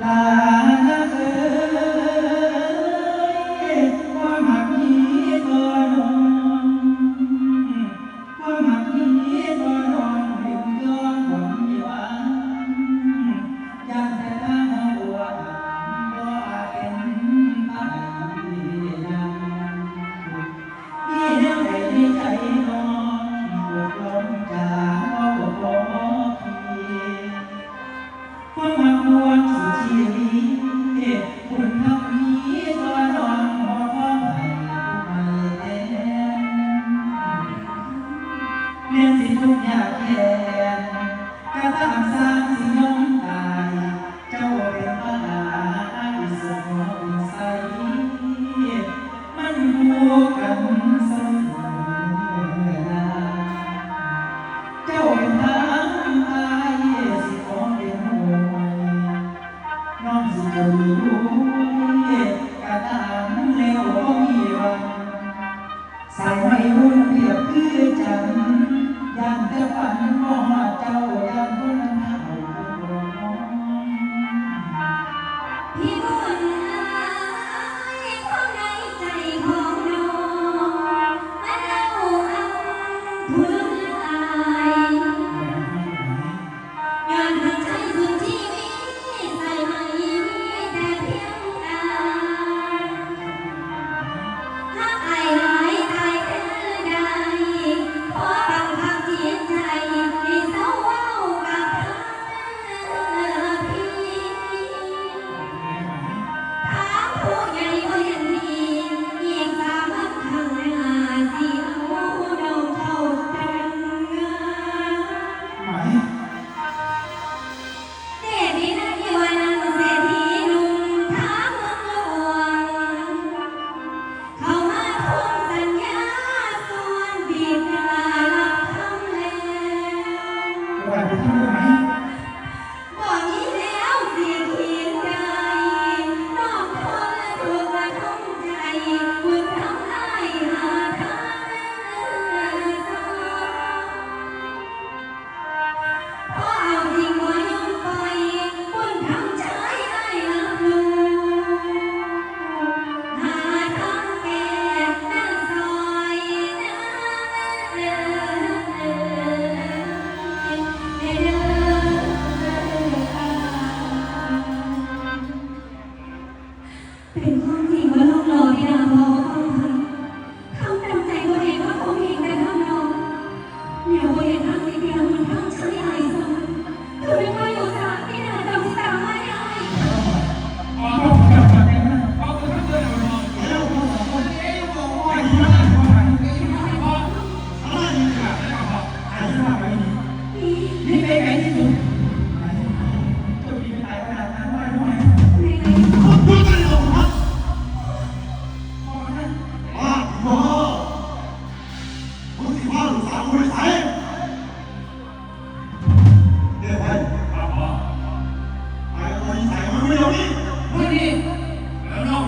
la สิทุกอยากแค้นกระทำสร้างสิยอมตาย เจ้าเป็นมหาอิสระอิใสมันคู่กันเสมอเจ้าเป็นทางอายสิขอเป็นห่วน้องสิจะรู้ ยังนจะฝันมองหาเจ้ายัง I'm 略